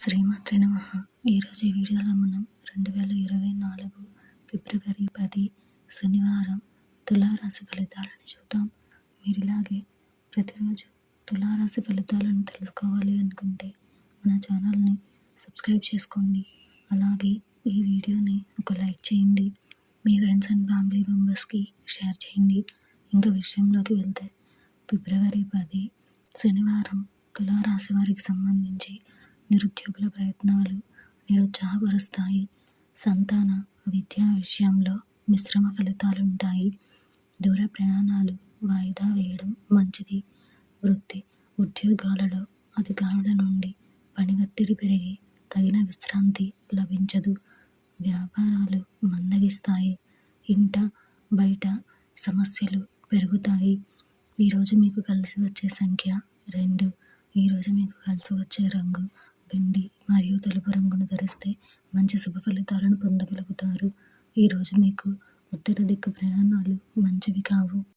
శ్రీమాత్రి నమ. ఈరోజు ఈ వీడియోలో మనం రెండు వేల ఇరవై నాలుగు ఫిబ్రవరి పది శనివారం తులారాశి ఫలితాలను చూద్దాం. మీరు ఇలాగే ప్రతిరోజు తులారాశి ఫలితాలను తెలుసుకోవాలి అనుకుంటే మన ఛానల్ని సబ్స్క్రైబ్ చేసుకోండి. అలాగే ఈ వీడియోని ఒక లైక్ చేయండి. మీ ఫ్రెండ్స్ అండ్ ఫ్యామిలీ మెంబర్స్కి షేర్ చేయండి. ఇంకా విషయంలోకి వెళ్తే ఫిబ్రవరి పది శనివారం తులారాశి వారికి సంబంధించి నిరుద్యోగుల ప్రయత్నాలు నిరుత్సాహపరుస్తాయి. సంతాన విద్యా విషయంలో మిశ్రమ ఫలితాలు ఉంటాయి దూర ప్రయాణాలు వాయిదా వేయడం మంచిది. వృత్తి ఉద్యోగాలలో అధికారుల నుండి పని ఒత్తిడి పెరిగి తగిన విశ్రాంతి లభించదు. వ్యాపారాలు మందగిస్తాయి. ఇంట బయట సమస్యలు పెరుగుతాయి. ఈరోజు మీకు కలిసి వచ్చే సంఖ్య రెండు. ఈరోజు మీకు కలిసి వచ్చే రంగు వెండి మరియు తెలుపు రంగును ధరిస్తే మంచి శుభ ఫలితాలను పొందగలుగుతారు. ఈరోజు మీకు ఉత్తర దిక్కు ప్రయాణాలు మంచివి కావు.